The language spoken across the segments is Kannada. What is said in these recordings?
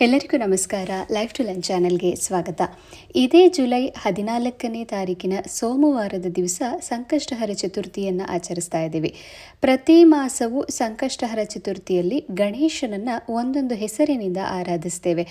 ಎಲ್ಲರಿಗೂ ನಮಸ್ಕಾರ. ಲೈಫ್ ಟು ಲಂಚ್ ಚಾನೆಲ್ಗೆ ಸ್ವಾಗತ. ಇದೇ ಜುಲೈ ಹದಿನಾಲ್ಕನೇ ತಾರೀಕಿನ ಸೋಮವಾರದ ದಿವಸ ಸಂಕಷ್ಟಹರ ಚತುರ್ಥಿಯನ್ನು ಆಚರಿಸ್ತಾ ಇದ್ದೀವಿ. ಪ್ರತಿ ಮಾಸವೂ ಸಂಕಷ್ಟಹರ ಚತುರ್ಥಿಯಲ್ಲಿ ಗಣೇಶನನ್ನು ಒಂದೊಂದು ಹೆಸರಿನಿಂದ ಆರಾಧಿಸ್ತೇವೆ.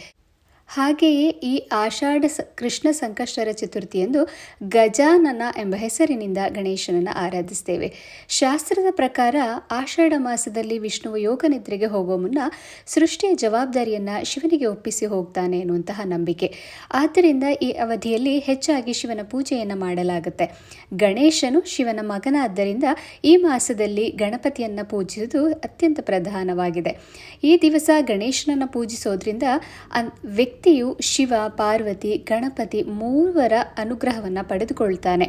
ಹಾಗೆಯೇ ಈ ಆಷಾಢ ಸ, ಕೃಷ್ಣ ಸಂಕಷ್ಟರ ಚತುರ್ಥಿಯಂದು ಗಜಾನನ ಎಂಬ ಹೆಸರಿನಿಂದ ಗಣೇಶನನ್ನು ಆರಾಧಿಸ್ತೇವೆ. ಶಾಸ್ತ್ರದ ಪ್ರಕಾರ ಆಷಾಢ ಮಾಸದಲ್ಲಿ ವಿಷ್ಣುವು ಯೋಗ ನಿದ್ರೆಗೆ ಹೋಗೋ ಮುನ್ನ ಸೃಷ್ಟಿಯ ಜವಾಬ್ದಾರಿಯನ್ನು ಶಿವನಿಗೆ ಒಪ್ಪಿಸಿ ಹೋಗ್ತಾನೆ ಎನ್ನುವಂತಹ ನಂಬಿಕೆ. ಆದ್ದರಿಂದ ಈ ಅವಧಿಯಲ್ಲಿ ಹೆಚ್ಚಾಗಿ ಶಿವನ ಪೂಜೆಯನ್ನು ಮಾಡಲಾಗುತ್ತೆ. ಗಣೇಶನು ಶಿವನ ಮಗನಾದ್ದರಿಂದ ಈ ಮಾಸದಲ್ಲಿ ಗಣಪತಿಯನ್ನು ಪೂಜಿಸುವುದು ಅತ್ಯಂತ ಪ್ರಧಾನವಾಗಿದೆ. ಈ ದಿವಸ ಗಣೇಶನನ್ನು ಪೂಜಿಸೋದ್ರಿಂದ ಅನ್ ವ್ಯಕ್ತಿಯು ಶಿವ, ಪಾರ್ವತಿ, ಗಣಪತಿ ಮೂವರ ಅನುಗ್ರಹವನ್ನು ಪಡೆದುಕೊಳ್ತಾನೆ.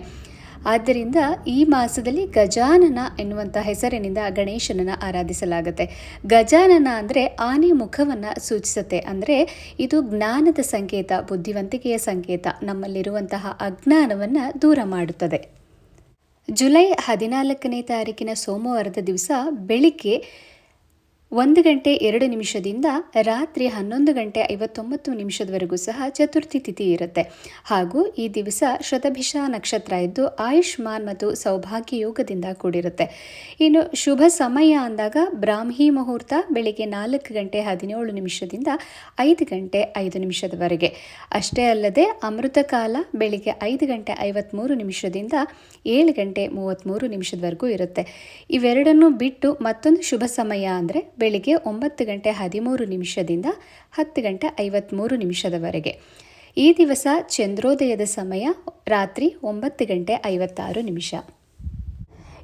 ಆದ್ದರಿಂದ ಈ ಮಾಸದಲ್ಲಿ ಗಜಾನನ ಎನ್ನುವಂಥ ಹೆಸರಿನಿಂದ ಗಣೇಶನನ್ನು ಆರಾಧಿಸಲಾಗುತ್ತೆ. ಗಜಾನನ ಅಂದರೆ ಆನೆ ಮುಖವನ್ನು ಸೂಚಿಸುತ್ತೆ. ಅಂದರೆ ಇದು ಜ್ಞಾನದ ಸಂಕೇತ, ಬುದ್ಧಿವಂತಿಕೆಯ ಸಂಕೇತ, ನಮ್ಮಲ್ಲಿರುವಂತಹ ಅಜ್ಞಾನವನ್ನು ದೂರ ಮಾಡುತ್ತದೆ. ಜುಲೈ ಹದಿನಾಲ್ಕನೇ ತಾರೀಕಿನ ಸೋಮವಾರದ ದಿವಸ ಬೆಳಿಗ್ಗೆ ಒಂದು ಗಂಟೆ ಎರಡು ನಿಮಿಷದಿಂದ ರಾತ್ರಿ ಹನ್ನೊಂದು ಗಂಟೆ ಐವತ್ತೊಂಬತ್ತು ನಿಮಿಷದವರೆಗೂ ಸಹ ಚತುರ್ಥಿ ತಿಥಿ ಇರುತ್ತೆ. ಹಾಗೂ ಈ ದಿವಸ ಶತಭಿಷ ನಕ್ಷತ್ರ ಇದ್ದು ಆಯುಷ್ಮಾನ್ ಮತ್ತು ಸೌಭಾಗ್ಯ ಯೋಗದಿಂದ ಕೂಡಿರುತ್ತೆ. ಇನ್ನು ಶುಭ ಸಮಯ ಅಂದಾಗ ಬ್ರಾಹ್ಮಿ ಮುಹೂರ್ತ ಬೆಳಿಗ್ಗೆ ನಾಲ್ಕು ಗಂಟೆ ಹದಿನೇಳು ನಿಮಿಷದಿಂದ ಐದು ಗಂಟೆ ಐದು ನಿಮಿಷದವರೆಗೆ. ಅಷ್ಟೇ ಅಲ್ಲದೆ ಅಮೃತ ಕಾಲ ಬೆಳಿಗ್ಗೆ ಐದು ಗಂಟೆ ಐವತ್ತ್ಮೂರು ನಿಮಿಷದಿಂದ ಏಳು ಗಂಟೆ ಮೂವತ್ತ್ಮೂರು ನಿಮಿಷದವರೆಗೂ ಇರುತ್ತೆ. ಇವೆರಡನ್ನು ಬಿಟ್ಟು ಮತ್ತೊಂದು ಶುಭ ಸಮಯ ಅಂದರೆ ಬೆಳಿಗ್ಗೆ ಒಂಬತ್ತು ಗಂಟೆ ಹದಿಮೂರು ನಿಮಿಷದಿಂದ ಹತ್ತು ಗಂಟೆ ಐವತ್ತ್ಮೂರು ನಿಮಿಷದವರೆಗೆ. ಈ ದಿವಸ ಚಂದ್ರೋದಯದ ಸಮಯ, ರಾತ್ರಿ ಒಂಬತ್ತು ಗಂಟೆ ಐವತ್ತಾರು ನಿಮಿಷ.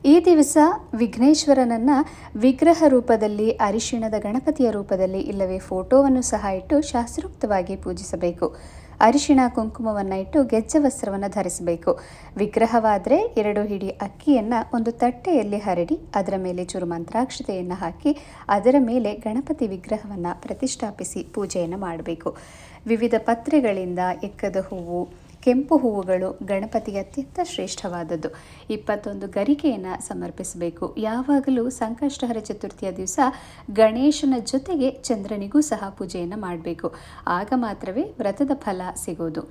ಈ ದಿವಸ ವಿಘ್ನೇಶ್ವರನನ್ನು ವಿಗ್ರಹ ರೂಪದಲ್ಲಿ, ಅರಿಶಿಣದ ಗಣಪತಿಯ ರೂಪದಲ್ಲಿ ಇಲ್ಲವೇ ಫೋಟೋವನ್ನು ಸಹ ಇಟ್ಟು ಶಾಸ್ತ್ರೋಕ್ತವಾಗಿ ಪೂಜಿಸಬೇಕು. ಅರಿಶಿಣ ಕುಂಕುಮವನ್ನು ಇಟ್ಟು ಗೆಜ್ಜೆ ವಸ್ತ್ರವನ್ನು ಧರಿಸಬೇಕು. ವಿಗ್ರಹವಾದರೆ ಎರಡು ಹಿಡಿ ಅಕ್ಕಿಯನ್ನು ಒಂದು ತಟ್ಟೆಯಲ್ಲಿ ಹರಡಿ ಅದರ ಮೇಲೆ ಚೂರು ಮಂತ್ರಾಕ್ಷತೆಯನ್ನು ಹಾಕಿ ಅದರ ಮೇಲೆ ಗಣಪತಿ ವಿಗ್ರಹವನ್ನು ಪ್ರತಿಷ್ಠಾಪಿಸಿ ಪೂಜೆಯನ್ನು ಮಾಡಬೇಕು. ವಿವಿಧ ಪತ್ರೆಗಳಿಂದ ಎಕ್ಕದ ಹೂವು ಕೆಂಪು ಹೂವುಗಳು ಗಣಪತಿಗೆ ಅತ್ಯಂತ ಶ್ರೇಷ್ಠವಾದದ್ದು. ಇಪ್ಪತ್ತೊಂದು ಗರಿಕೆಯನ್ನು ಸಮರ್ಪಿಸಬೇಕು. ಯಾವಾಗಲೂ ಸಂಕಷ್ಟಹರ ಚತುರ್ಥಿಯ ದಿವಸ ಗಣೇಶನ ಜೊತೆಗೆ ಚಂದ್ರನಿಗೂ ಸಹ ಪೂಜೆಯನ್ನು ಮಾಡಬೇಕು. ಆಗ ಮಾತ್ರವೇ ವ್ರತದ ಫಲ ಸಿಗೋದು.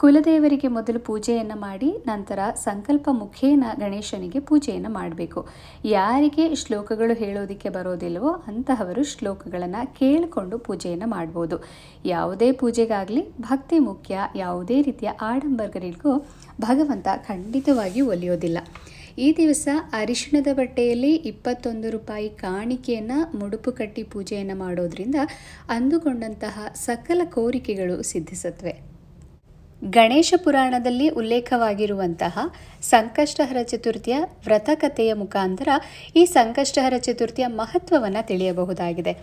ಕುಲದೇವರಿಗೆ ಮೊದಲು ಪೂಜೆಯನ್ನು ಮಾಡಿ, ನಂತರ ಸಂಕಲ್ಪ ಮುಖೇನ ಗಣೇಶನಿಗೆ ಪೂಜೆಯನ್ನು ಮಾಡಬೇಕು. ಯಾರಿಗೆ ಶ್ಲೋಕಗಳು ಹೇಳೋದಕ್ಕೆ ಬರೋದಿಲ್ವೋ ಅಂತಹವರು ಶ್ಲೋಕಗಳನ್ನು ಕೇಳಿಕೊಂಡು ಪೂಜೆಯನ್ನು ಮಾಡ್ಬೋದು. ಯಾವುದೇ ಪೂಜೆಗಾಗಲಿ ಭಕ್ತಿ ಮುಖ್ಯ, ಯಾವುದೇ ರೀತಿಯ ಆಡಂಬರಗಳಿಗೂ ಭಗವಂತ ಖಂಡಿತವಾಗಿ ಒಲಿಯೋದಿಲ್ಲ. ಈ ದಿವಸ ಅರಿಶಿಣದ ಬಟ್ಟೆಯಲ್ಲಿ ಇಪ್ಪತ್ತೊಂದು ರೂಪಾಯಿ ಕಾಣಿಕೆಯನ್ನು ಮುಡುಪು ಕಟ್ಟಿ ಪೂಜೆಯನ್ನು ಮಾಡೋದ್ರಿಂದ ಅಂದುಕೊಂಡಂತಹ ಸಕಲ ಕೋರಿಕೆಗಳು ಸಿದ್ಧಿಸುತ್ತವೆ ಗಣೇಶ ಪುರಾಣದಲ್ಲಿ ಉಲ್ಲೇಖವಾಗಿರುವಂತಹ ಸಂಕಷ್ಟಹರ ಚತುರ್ಥಿಯ ವ್ರತಕಥೆಯ ಮುಖಾಂತರ ಈ ಸಂಕಷ್ಟಹರ ಚತುರ್ಥಿಯ ಮಹತ್ವವನ್ನು ತಿಳಿಯಬಹುದಾಗಿದೆ.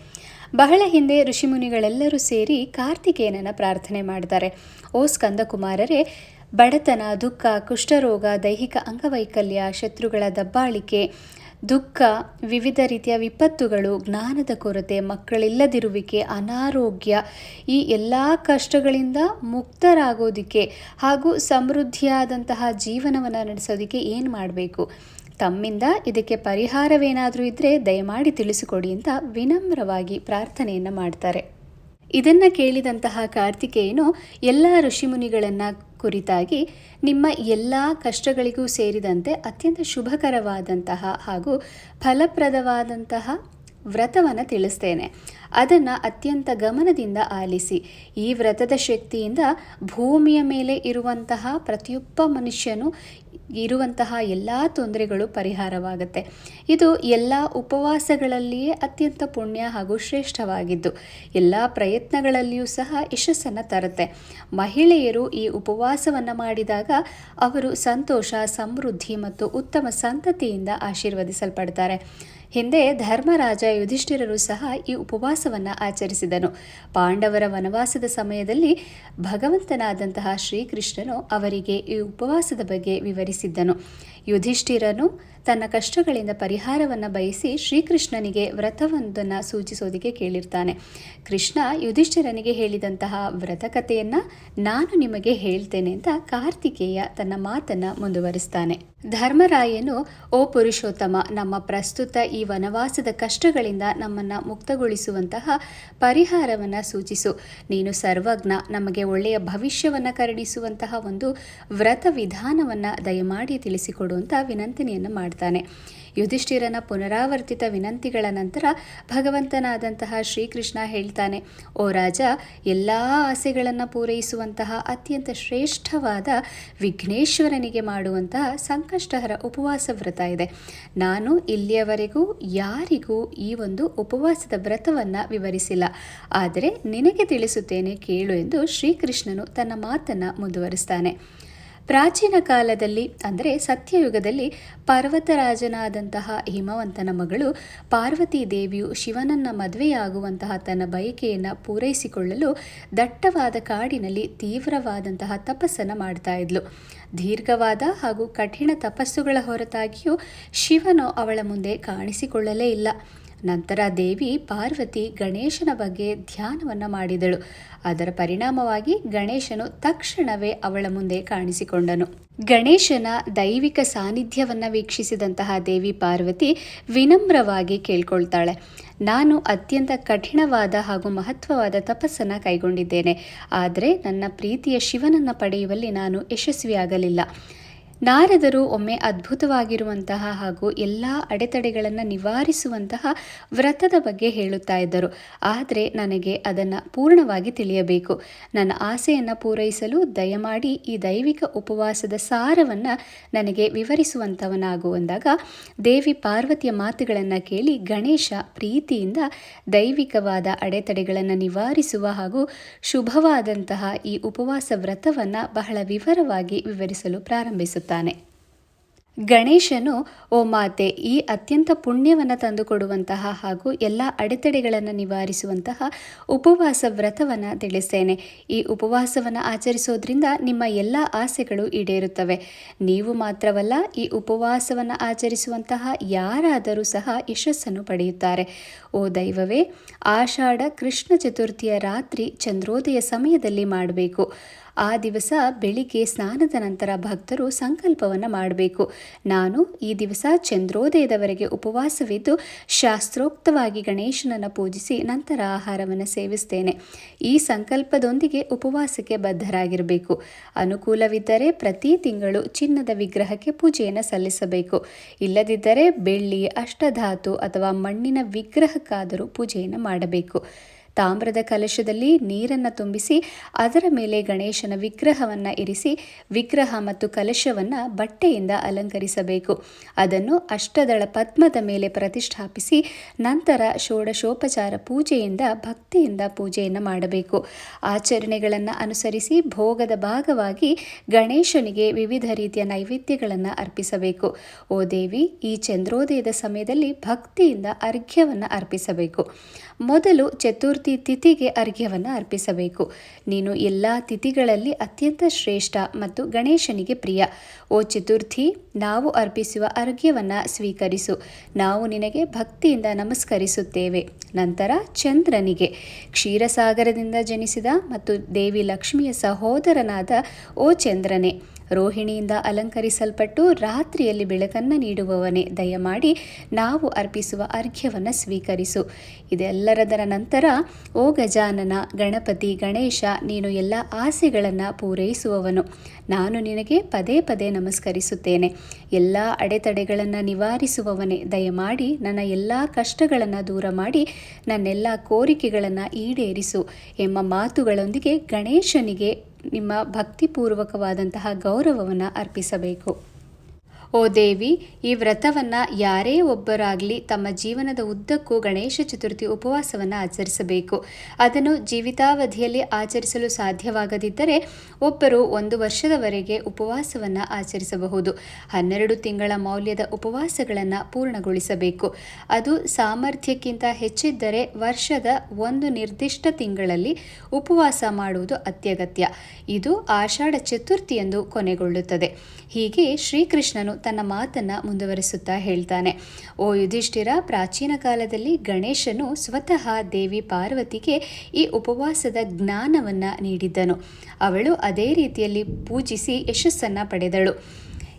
ಬಹಳ ಹಿಂದೆ ಋಷಿಮುನಿಗಳೆಲ್ಲರೂ ಸೇರಿ ಕಾರ್ತಿಕೇಯನನ್ನು ಪ್ರಾರ್ಥನೆ ಮಾಡಿದ್ದಾರೆ. ಓ ಸ್ಕಂದಕುಮಾರರೇ, ಬಡತನ, ದುಃಖ, ಕುಷ್ಠರೋಗ, ದೈಹಿಕ ಅಂಗವೈಕಲ್ಯ, ಶತ್ರುಗಳ ದಬ್ಬಾಳಿಕೆ ದುಃಖ, ವಿವಿಧ ರೀತಿಯ ವಿಪತ್ತುಗಳು, ಜ್ಞಾನದ ಕೊರತೆ, ಮಕ್ಕಳಿಲ್ಲದಿರುವಿಕೆ, ಅನಾರೋಗ್ಯ, ಈ ಎಲ್ಲ ಕಷ್ಟಗಳಿಂದ ಮುಕ್ತರಾಗೋದಿಕ್ಕೆ ಹಾಗೂ ಸಮೃದ್ಧಿಯಾದಂತಹ ಜೀವನವನ್ನು ನಡೆಸೋದಕ್ಕೆ ಏನು ಮಾಡಬೇಕು? ತಮ್ಮಿಂದ ಇದಕ್ಕೆ ಪರಿಹಾರವೇನಾದರೂ ಇದ್ದರೆ ದಯಮಾಡಿ ತಿಳಿಸಿಕೊಡಿ ಅಂತ ವಿನಮ್ರವಾಗಿ ಪ್ರಾರ್ಥನೆಯನ್ನು ಮಾಡ್ತಾರೆ. ಇದನ್ನು ಕೇಳಿದಂತಹ ಕಾರ್ತಿಕೇಯನು ಎಲ್ಲ ಋಷಿಮುನಿಗಳನ್ನು ಕುರಿತಾಗಿ ನಿಮ್ಮ ಎಲ್ಲ ಕಷ್ಟಗಳಿಗೂ ಸೇರಿದಂತೆ ಅತ್ಯಂತ ಶುಭಕರವಾದಂತಹ ಹಾಗೂ ಫಲಪ್ರದವಾದಂತಹ ವ್ರತವನ್ನು ತಿಳಿಸ್ತೇನೆ. ಅದನ್ನು ಅತ್ಯಂತ ಗಮನದಿಂದ ಆಲಿಸಿ. ಈ ವ್ರತದ ಶಕ್ತಿಯಿಂದ ಭೂಮಿಯ ಮೇಲೆ ಇರುವಂತಹ ಪ್ರತಿಯೊಬ್ಬ ಮನುಷ್ಯನು ಇರುವಂತಹ ಎಲ್ಲ ತೊಂದರೆಗಳು ಪರಿಹಾರವಾಗುತ್ತೆ. ಇದು ಎಲ್ಲ ಉಪವಾಸಗಳಲ್ಲಿಯೇ ಅತ್ಯಂತ ಪುಣ್ಯ ಹಾಗೂ ಶ್ರೇಷ್ಠವಾಗಿದ್ದು, ಎಲ್ಲ ಪ್ರಯತ್ನಗಳಲ್ಲಿಯೂ ಸಹ ಯಶಸ್ಸನ್ನು ತರುತ್ತೆ. ಮಹಿಳೆಯರು ಈ ಉಪವಾಸವನ್ನು ಮಾಡಿದಾಗ ಅವರು ಸಂತೋಷ, ಸಮೃದ್ಧಿ ಮತ್ತು ಉತ್ತಮ ಸಂತತಿಯಿಂದ ಆಶೀರ್ವದಿಸಲ್ಪಡ್ತಾರೆ. ಹಿಂದೆ ಧರ್ಮರಾಜ ಯುಧಿಷ್ಠಿರರು ಸಹ ಈ ಉಪವಾಸವನ್ನು ಆಚರಿಸಿದನು. ಪಾಂಡವರ ವನವಾಸದ ಸಮಯದಲ್ಲಿ ಭಗವಂತನಾದಂತಹ ಶ್ರೀಕೃಷ್ಣನು ಅವರಿಗೆ ಈ ಉಪವಾಸದ ಬಗ್ಗೆ ವಿವರಿಸಿದ್ದನು. ಯುಧಿಷ್ಠಿರನು ತನ್ನ ಕಷ್ಟಗಳಿಂದ ಪರಿಹಾರವನ್ನು ಬಯಸಿ ಶ್ರೀಕೃಷ್ಣನಿಗೆ ವ್ರತವೊಂದನ್ನು ಸೂಚಿಸೋದಕ್ಕೆ ಕೇಳಿರ್ತಾನೆ. ಕೃಷ್ಣ ಯುಧಿಷ್ಠಿರನಿಗೆ ಹೇಳಿದಂತಹ ವ್ರತಕಥೆಯನ್ನು ನಾನು ನಿಮಗೆ ಹೇಳ್ತೇನೆ ಅಂತ ಕಾರ್ತಿಕೇಯ ತನ್ನ ಮಾತನ್ನು ಮುಂದುವರಿಸ್ತಾನೆ. ಧರ್ಮರಾಯನು, ಓ ಪುರುಷೋತ್ತಮ, ನಮ್ಮ ಪ್ರಸ್ತುತ ಈ ವನವಾಸದ ಕಷ್ಟಗಳಿಂದ ನಮ್ಮನ್ನು ಮುಕ್ತಗೊಳಿಸುವಂತಹ ಪರಿಹಾರವನ್ನು ಸೂಚಿಸು. ನೀನು ಸರ್ವಜ್ಞ, ನಮಗೆ ಒಳ್ಳೆಯ ಭವಿಷ್ಯವನ್ನು ಕರುಣಿಸುವಂತಹ ಒಂದು ವ್ರತ ವಿಧಾನವನ್ನು ದಯಮಾಡಿ ತಿಳಿಸಿಕೊಡು ಅಂತ ವಿನಂತಿನಿಯನ್ನು ಮಾಡ್ತಾನೆ. ಯುಧಿಷ್ಠಿರನ ಪುನರಾವರ್ತಿತ ವಿನಂತಿಗಳ ನಂತರ ಭಗವಂತನಾದಂತಹ ಶ್ರೀಕೃಷ್ಣ ಹೇಳ್ತಾನೆ, ಓ ರಾಜ, ಎಲ್ಲ ಆಸೆಗಳನ್ನು ಪೂರೈಸುವಂತಹ ಅತ್ಯಂತ ಶ್ರೇಷ್ಠವಾದ ವಿಘ್ನೇಶ್ವರನಿಗೆ ಮಾಡುವಂತಹ ಸಂಕಷ್ಟಹರ ಉಪವಾಸ ವ್ರತ ಇದೆ. ನಾನು ಇಲ್ಲಿಯವರೆಗೂ ಯಾರಿಗೂ ಈ ಒಂದು ಉಪವಾಸದ ವ್ರತವನ್ನು ವಿವರಿಸಿಲ್ಲ. ಆದರೆ ನಿನಗೆ ತಿಳಿಸುತ್ತೇನೆ, ಕೇಳು ಎಂದು ಶ್ರೀಕೃಷ್ಣನು ತನ್ನ ಮಾತನ್ನು ಮುಂದುವರಿಸ್ತಾನೆ. ಪ್ರಾಚೀನ ಕಾಲದಲ್ಲಿ, ಅಂದರೆ ಸತ್ಯಯುಗದಲ್ಲಿ, ಪರ್ವತರಾಜನಾದಂತಹ ಹಿಮವಂತನ ಮಗಳು ಪಾರ್ವತಿ ದೇವಿಯು ಶಿವನನ್ನ ಮದುವೆಯಾಗುವಂತಹ ತನ್ನ ಬಯಕೆಯನ್ನು ಪೂರೈಸಿಕೊಳ್ಳಲು ದಟ್ಟವಾದ ಕಾಡಿನಲ್ಲಿ ತೀವ್ರವಾದಂತಹ ತಪಸ್ಸನ್ನು ಮಾಡ್ತಾ ಇದ್ಲು. ದೀರ್ಘವಾದ ಹಾಗೂ ಕಠಿಣ ತಪಸ್ಸುಗಳ ಹೊರತಾಗಿಯೂ ಶಿವನು ಅವಳ ಮುಂದೆ ಕಾಣಿಸಿಕೊಳ್ಳಲೇ ಇಲ್ಲ. ನಂತರ ದೇವಿ ಪಾರ್ವತಿ ಗಣೇಶನ ಬಗ್ಗೆ ಧ್ಯಾನವನ್ನು ಮಾಡಿದಳು. ಅದರ ಪರಿಣಾಮವಾಗಿ ಗಣೇಶನು ತಕ್ಷಣವೇ ಅವಳ ಮುಂದೆ ಕಾಣಿಸಿಕೊಂಡನು. ಗಣೇಶನ ದೈವಿಕ ಸಾನ್ನಿಧ್ಯವನ್ನು ವೀಕ್ಷಿಸಿದಂತಹ ದೇವಿ ಪಾರ್ವತಿ ವಿನಮ್ರವಾಗಿ ಕೇಳ್ಕೊಳ್ತಾಳೆ. ನಾನು ಅತ್ಯಂತ ಕಠಿಣವಾದ ಹಾಗೂ ಮಹತ್ವವಾದ ತಪಸ್ಸನ್ನು ಕೈಗೊಂಡಿದ್ದೇನೆ. ಆದರೆ ನನ್ನ ಪ್ರೀತಿಯ ಶಿವನನ್ನು ಪಡೆಯುವಲ್ಲಿ ನಾನು ಯಶಸ್ವಿಯಾಗಲಿಲ್ಲ. ನಾರದರು ಒಮ್ಮೆ ಅದ್ಭುತವಾಗಿರುವಂತಹ ಹಾಗೂ ಎಲ್ಲ ಅಡೆತಡೆಗಳನ್ನು ನಿವಾರಿಸುವಂತಹ ವ್ರತದ ಬಗ್ಗೆ ಹೇಳುತ್ತಾ ಇದ್ದರು. ಆದರೆ ನನಗೆ ಅದನ್ನು ಪೂರ್ಣವಾಗಿ ತಿಳಿಯಬೇಕು. ನನ್ನ ಆಸೆಯನ್ನು ಪೂರೈಸಲು ದಯಮಾಡಿ ಈ ದೈವಿಕ ಉಪವಾಸದ ಸಾರವನ್ನು ನನಗೆ ವಿವರಿಸುವಂಥವನಾಗುವಂದಾಗ ದೇವಿ ಪಾರ್ವತಿಯ ಮಾತುಗಳನ್ನು ಕೇಳಿ ಗಣೇಶ ಪ್ರೀತಿಯಿಂದ ದೈವಿಕವಾದ ಅಡೆತಡೆಗಳನ್ನು ನಿವಾರಿಸುವ ಹಾಗೂ ಶುಭವಾದಂತಹ ಈ ಉಪವಾಸ ವ್ರತವನ್ನು ಬಹಳ ವಿವರವಾಗಿ ವಿವರಿಸಲು ಪ್ರಾರಂಭಿಸುತ್ತಾರೆ ಗಣೇಶನು, ಓ ಮಾತೆ, ಈ ಅತ್ಯಂತ ಪುಣ್ಯವನ್ನು ತಂದುಕೊಡುವಂತಹ ಹಾಗೂ ಎಲ್ಲ ಅಡೆತಡೆಗಳನ್ನು ನಿವಾರಿಸುವಂತಹ ಉಪವಾಸ ವ್ರತವನ್ನು ತಿಳಿಸ್ತೇನೆ. ಈ ಉಪವಾಸವನ್ನು ಆಚರಿಸೋದ್ರಿಂದ ನಿಮ್ಮ ಎಲ್ಲ ಆಸೆಗಳು ಈಡೇರುತ್ತವೆ. ನೀವು ಮಾತ್ರವಲ್ಲ, ಈ ಉಪವಾಸವನ್ನು ಆಚರಿಸುವಂತಹ ಯಾರಾದರೂ ಸಹ ಯಶಸ್ಸನ್ನು ಪಡೆಯುತ್ತಾರೆ. ಓ ದೈವವೇ, ಆಷಾಢ ಕೃಷ್ಣ ಚತುರ್ಥಿಯ ರಾತ್ರಿ ಚಂದ್ರೋದಯ ಸಮಯದಲ್ಲಿ ಮಾಡಬೇಕು. ಆ ದಿವಸ ಬೆಳಿಗ್ಗೆ ಸ್ನಾನದ ನಂತರ ಭಕ್ತರು ಸಂಕಲ್ಪವನ್ನು ಮಾಡಬೇಕು. ನಾನು ಈ ದಿವಸ ಚಂದ್ರೋದಯದವರೆಗೆ ಉಪವಾಸವಿದ್ದು ಶಾಸ್ತ್ರೋಕ್ತವಾಗಿ ಗಣೇಶನನ್ನು ಪೂಜಿಸಿ ನಂತರ ಆಹಾರವನ್ನು ಸೇವಿಸ್ತೇನೆ. ಈ ಸಂಕಲ್ಪದೊಂದಿಗೆ ಉಪವಾಸಕ್ಕೆ ಬದ್ಧರಾಗಿರಬೇಕು. ಅನುಕೂಲವಿದ್ದರೆ ಪ್ರತಿ ತಿಂಗಳು ಚಿನ್ನದ ವಿಗ್ರಹಕ್ಕೆ ಪೂಜೆಯನ್ನು ಸಲ್ಲಿಸಬೇಕು. ಇಲ್ಲದಿದ್ದರೆ ಬೆಳ್ಳಿ, ಅಷ್ಟಧಾತು ಅಥವಾ ಮಣ್ಣಿನ ವಿಗ್ರಹಕ್ಕಾದರೂ ಪೂಜೆಯನ್ನು ಮಾಡಬೇಕು. ತಾಮ್ರದ ಕಲಶದಲ್ಲಿ ನೀರನ್ನು ತುಂಬಿಸಿ, ಅದರ ಮೇಲೆ ಗಣೇಶನ ವಿಗ್ರಹವನ್ನು ಇರಿಸಿ, ವಿಗ್ರಹ ಮತ್ತು ಕಲಶವನ್ನು ಬಟ್ಟೆಯಿಂದ ಅಲಂಕರಿಸಬೇಕು. ಅದನ್ನು ಅಷ್ಟದಳ ಪದ್ಮದ ಮೇಲೆ ಪ್ರತಿಷ್ಠಾಪಿಸಿ, ನಂತರ ಷೋಡಶೋಪಚಾರ ಪೂಜೆಯಿಂದ, ಭಕ್ತಿಯಿಂದ ಪೂಜೆಯನ್ನು ಮಾಡಬೇಕು. ಆಚರಣೆಗಳನ್ನು ಅನುಸರಿಸಿ, ಭೋಗದ ಭಾಗವಾಗಿ ಗಣೇಶನಿಗೆ ವಿವಿಧ ರೀತಿಯ ನೈವೇದ್ಯಗಳನ್ನು ಅರ್ಪಿಸಬೇಕು. ಓ ದೇವಿ, ಈ ಚಂದ್ರೋದಯದ ಸಮಯದಲ್ಲಿ ಭಕ್ತಿಯಿಂದ ಅರ್ಘ್ಯವನ್ನು ಅರ್ಪಿಸಬೇಕು. ಮೊದಲು ಚತುರ್ಥಿ ತಿಥಿಗೆ ಅರ್ಘ್ಯವನ್ನು ಅರ್ಪಿಸಬೇಕು. ನೀನು ಎಲ್ಲ ತಿಥಿಗಳಲ್ಲಿ ಅತ್ಯಂತ ಶ್ರೇಷ್ಠ ಮತ್ತು ಗಣೇಶನಿಗೆ ಪ್ರಿಯ. ಓ ಚತುರ್ಥಿ, ನಾವು ಅರ್ಪಿಸುವ ಅರ್ಘ್ಯವನ್ನು ಸ್ವೀಕರಿಸು. ನಾವು ನಿನಗೆ ಭಕ್ತಿಯಿಂದ ನಮಸ್ಕರಿಸುತ್ತೇವೆ. ನಂತರ ಚಂದ್ರನಿಗೆ. ಕ್ಷೀರಸಾಗರದಿಂದ ಜನಿಸಿದ ಮತ್ತು ದೇವಿ ಲಕ್ಷ್ಮಿಯ ಸಹೋದರನಾದ ಓ ಚಂದ್ರನೇ. ರೋಹಿಣಿಯಿಂದ ಅಲಂಕರಿಸಲ್ಪಟ್ಟು ರಾತ್ರಿಯಲ್ಲಿ ಬೆಳಕನ್ನು ನೀಡುವವನೇ, ದಯಮಾಡಿ ನಾವು ಅರ್ಪಿಸುವ ಅರ್ಘ್ಯವನ್ನು ಸ್ವೀಕರಿಸು. ಇದೆಲ್ಲರದರ ನಂತರ, ಓ ಗಜಾನನ, ಗಣಪತಿ, ಗಣೇಶ, ನೀನು ಎಲ್ಲ ಆಸೆಗಳನ್ನು ಪೂರೈಸುವವನು. ನಾನು ನಿನಗೆ ಪದೇ ಪದೇ ನಮಸ್ಕರಿಸುತ್ತೇನೆ. ಎಲ್ಲ ಅಡೆತಡೆಗಳನ್ನು ನಿವಾರಿಸುವವನೇ, ದಯಮಾಡಿ ನನ್ನ ಎಲ್ಲ ಕಷ್ಟಗಳನ್ನು ದೂರ ಮಾಡಿ ನನ್ನೆಲ್ಲ ಕೋರಿಕೆಗಳನ್ನು ಈಡೇರಿಸು. ಎಂಬ ಮಾತುಗಳೊಂದಿಗೆ ಗಣೇಶನಿಗೆ ನಿಮ್ಮ ಭಕ್ತಿಪೂರ್ವಕವಾದಂತಹ ಗೌರವವನ್ನು ಅರ್ಪಿಸಬೇಕು. ಓ ದೇವಿ, ಈ ವ್ರತವನ್ನು ಯಾರೇ ಒಬ್ಬರಾಗಲಿ ತಮ್ಮ ಜೀವನದ ಉದ್ದಕ್ಕೂ ಗಣೇಶ ಚತುರ್ಥಿ ಉಪವಾಸವನ್ನು ಆಚರಿಸಬೇಕು. ಅದನ್ನು ಜೀವಿತಾವಧಿಯಲ್ಲಿ ಆಚರಿಸಲು ಸಾಧ್ಯವಾಗದಿದ್ದರೆ ಒಬ್ಬರು ಒಂದು ವರ್ಷದವರೆಗೆ ಉಪವಾಸವನ್ನು ಆಚರಿಸಬಹುದು. ಹನ್ನೆರಡು ತಿಂಗಳ ಮೌಲ್ಯದ ಉಪವಾಸಗಳನ್ನು ಪೂರ್ಣಗೊಳಿಸಬೇಕು. ಅದು ಸಾಮರ್ಥ್ಯಕ್ಕಿಂತ ಹೆಚ್ಚಿದ್ದರೆ ವರ್ಷದ ಒಂದು ನಿರ್ದಿಷ್ಟ ತಿಂಗಳಲ್ಲಿ ಉಪವಾಸ ಮಾಡುವುದು ಅತ್ಯಗತ್ಯ. ಇದು ಆಷಾಢ ಚತುರ್ಥಿಯಂದು ಕೊನೆಗೊಳ್ಳುತ್ತದೆ. ಹೀಗೆ ಶ್ರೀಕೃಷ್ಣನು ತನ್ನ ಮಾತನ್ನು ಮುಂದುವರಿಸುತ್ತಾ ಹೇಳ್ತಾನೆ. ಓ ಯುಧಿಷ್ಠಿರ, ಪ್ರಾಚೀನ ಕಾಲದಲ್ಲಿ ಗಣೇಶನು ಸ್ವತಃ ದೇವಿ ಪಾರ್ವತಿಗೆ ಈ ಉಪವಾಸದ ಜ್ಞಾನವನ್ನು ನೀಡಿದ್ದನು. ಅವಳು ಅದೇ ರೀತಿಯಲ್ಲಿ ಪೂಜಿಸಿ ಯಶಸ್ಸನ್ನು ಪಡೆದಳು.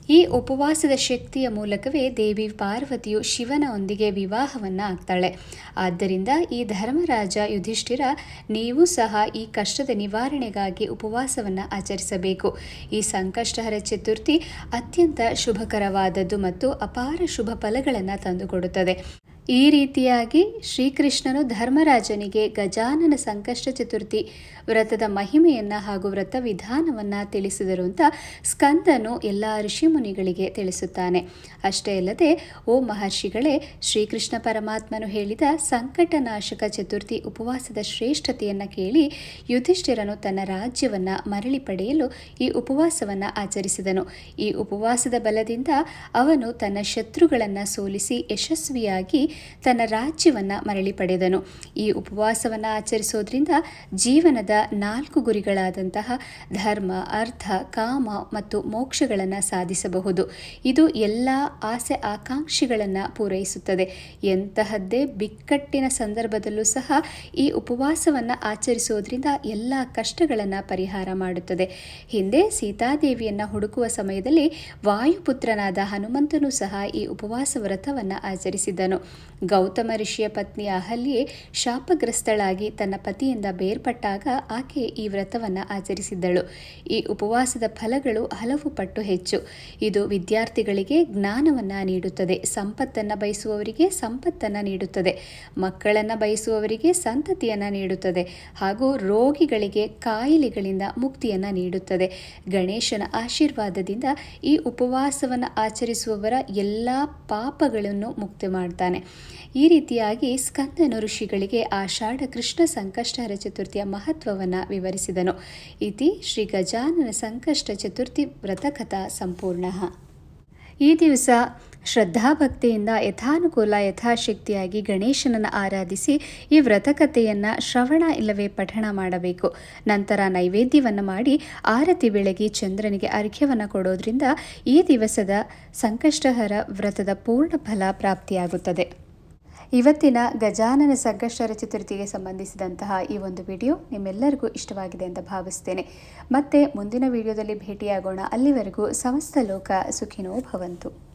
ಈ ಉಪವಾಸದ ಶಕ್ತಿಯ ಮೂಲಕವೇ ದೇವಿ ಪಾರ್ವತಿಯು ಶಿವನೊಂದಿಗೆ ವಿವಾಹವನ್ನ ಆಗ್ತಾಳೆ ಆದ್ದರಿಂದ ಈ ಧರ್ಮರಾಜ ಯುಧಿಷ್ಠಿರ, ನೀವು ಸಹ ಈ ಕಷ್ಟದ ನಿವಾರಣೆಗಾಗಿ ಉಪವಾಸವನ್ನು ಆಚರಿಸಬೇಕು. ಈ ಸಂಕಷ್ಟಹರ ಚತುರ್ಥಿ ಅತ್ಯಂತ ಶುಭಕರವಾದದ್ದು ಮತ್ತು ಅಪಾರ ಶುಭ ಫಲಗಳನ್ನು ತಂದುಕೊಡುತ್ತದೆ. ಈ ರೀತಿಯಾಗಿ ಶ್ರೀಕೃಷ್ಣನು ಧರ್ಮರಾಜನಿಗೆ ಗಜಾನನ ಸಂಕಷ್ಟ ಚತುರ್ಥಿ ವ್ರತದ ಮಹಿಮೆಯನ್ನು ಹಾಗೂ ವ್ರತ ವಿಧಾನವನ್ನು ತಿಳಿಸಿದರು ಅಂತ ಸ್ಕಂದನು ಎಲ್ಲ ಋಷಿಮುನಿಗಳಿಗೆ ತಿಳಿಸುತ್ತಾನೆ. ಅಷ್ಟೇ ಅಲ್ಲದೆ, ಓ ಮಹರ್ಷಿಗಳೇ, ಶ್ರೀಕೃಷ್ಣ ಪರಮಾತ್ಮನು ಹೇಳಿದ ಸಂಕಟನಾಶಕ ಚತುರ್ಥಿ ಉಪವಾಸದ ಶ್ರೇಷ್ಠತೆಯನ್ನು ಕೇಳಿ ಯುಧಿಷ್ಠಿರನು ತನ್ನ ರಾಜ್ಯವನ್ನು ಮರಳಿ ಪಡೆಯಲು ಈ ಉಪವಾಸವನ್ನು ಆಚರಿಸಿದನು. ಈ ಉಪವಾಸದ ಬಲದಿಂದ ಅವನು ತನ್ನ ಶತ್ರುಗಳನ್ನು ಸೋಲಿಸಿ ಯಶಸ್ವಿಯಾಗಿ ತನ್ನ ರಾಜ್ಯವನ್ನು ಮರಳಿ ಪಡೆದನು. ಈ ಉಪವಾಸವನ್ನು ಆಚರಿಸೋದ್ರಿಂದ ಜೀವನದ ನಾಲ್ಕು ಗುರಿಗಳಾದಂತಹ ಧರ್ಮ, ಅರ್ಥ, ಕಾಮ ಮತ್ತು ಮೋಕ್ಷಗಳನ್ನು ಸಾಧಿಸಬಹುದು. ಇದು ಎಲ್ಲ ಆಸೆ ಆಕಾಂಕ್ಷೆಗಳನ್ನು ಪೂರೈಸುತ್ತದೆ. ಎಂತಹದ್ದೇ ಬಿಕ್ಕಟ್ಟಿನ ಸಂದರ್ಭದಲ್ಲೂ ಸಹ ಈ ಉಪವಾಸವನ್ನು ಆಚರಿಸೋದ್ರಿಂದ ಎಲ್ಲ ಕಷ್ಟಗಳನ್ನು ಪರಿಹಾರ ಮಾಡುತ್ತದೆ. ಹಿಂದೆ ಸೀತಾದೇವಿಯನ್ನು ಹುಡುಕುವ ಸಮಯದಲ್ಲಿ ವಾಯುಪುತ್ರನಾದ ಹನುಮಂತನು ಸಹ ಈ ಉಪವಾಸ ವ್ರತವನ್ನು ಆಚರಿಸಿದ್ದನು. ಗೌತಮ ಋಷಿಯ ಪತ್ನಿ ಅಹಲ್ಯೆ ಶಾಪಗ್ರಸ್ತಳಾಗಿ ತನ್ನ ಪತಿಯಿಂದ ಬೇರ್ಪಟ್ಟಾಗ ಆಕೆ ಈ ವ್ರತವನ್ನು ಆಚರಿಸಿದ್ದಳು. ಈ ಉಪವಾಸದ ಫಲಗಳು ಹಲವು ಪಟ್ಟು ಹೆಚ್ಚು. ಇದು ವಿದ್ಯಾರ್ಥಿಗಳಿಗೆ ಜ್ಞಾನವನ್ನು ನೀಡುತ್ತದೆ. ಸಂಪತ್ತನ್ನು ಬಯಸುವವರಿಗೆ ಸಂಪತ್ತನ್ನು ನೀಡುತ್ತದೆ. ಮಕ್ಕಳನ್ನು ಬಯಸುವವರಿಗೆ ಸಂತತಿಯನ್ನು ನೀಡುತ್ತದೆ. ಹಾಗೂ ರೋಗಿಗಳಿಗೆ ಕಾಯಿಲೆಗಳಿಂದ ಮುಕ್ತಿಯನ್ನು ನೀಡುತ್ತದೆ. ಗಣೇಶನ ಆಶೀರ್ವಾದದಿಂದ ಈ ಉಪವಾಸವನ್ನು ಆಚರಿಸುವವರ ಎಲ್ಲ ಪಾಪಗಳನ್ನು ಮುಕ್ತಿ ಮಾಡ್ತಾನೆ. ಈ ರೀತಿಯಾಗಿ ಸ್ಕಂದನು ಋಷಿಗಳಿಗೆ ಆಷಾಢ ಕೃಷ್ಣ ಸಂಕಷ್ಟಹರ ಚತುರ್ಥಿಯ ಮಹತ್ವವನ್ನು ವಿವರಿಸಿದನು. ಇತಿ ಶ್ರೀ ಗಜಾನನ ಸಂಕಷ್ಟ ಚತುರ್ಥಿ ವ್ರತಕಥಾ ಸಂಪೂರ್ಣ. ಈ ದಿವಸ ಶ್ರದ್ಧಾಭಕ್ತಿಯಿಂದ ಯಥಾನುಕೂಲ, ಯಥಾಶಕ್ತಿಯಾಗಿ ಗಣೇಶನನ್ನು ಆರಾಧಿಸಿ ಈ ವ್ರತಕಥೆಯನ್ನು ಶ್ರವಣ ಇಲ್ಲವೇ ಪಠಣ ಮಾಡಬೇಕು. ನಂತರ ನೈವೇದ್ಯವನ್ನು ಮಾಡಿ ಆರತಿ ಬೆಳಗಿ ಚಂದ್ರನಿಗೆ ಅರ್ಘ್ಯವನ್ನು ಕೊಡೋದ್ರಿಂದ ಈ ದಿವಸದ ಸಂಕಷ್ಟಹರ ವ್ರತದ ಪೂರ್ಣ ಫಲ ಪ್ರಾಪ್ತಿಯಾಗುತ್ತದೆ. ಇವತ್ತಿನ ಗಜಾನನ ಸಂಕಷ್ಟರ ಚತುರ್ಥಿಗೆ ಸಂಬಂಧಿಸಿದಂತಹ ಈ ಒಂದು ವಿಡಿಯೋ ನಿಮ್ಮೆಲ್ಲರಿಗೂ ಇಷ್ಟವಾಗಿದೆ ಅಂತ ಭಾವಿಸ್ತೇನೆ. ಮತ್ತೆ ಮುಂದಿನ ವಿಡಿಯೋದಲ್ಲಿ ಭೇಟಿಯಾಗೋಣ. ಅಲ್ಲಿವರೆಗೂ ಸಮಸ್ತ ಲೋಕ ಸುಖಿನೋ ಭವಂತು.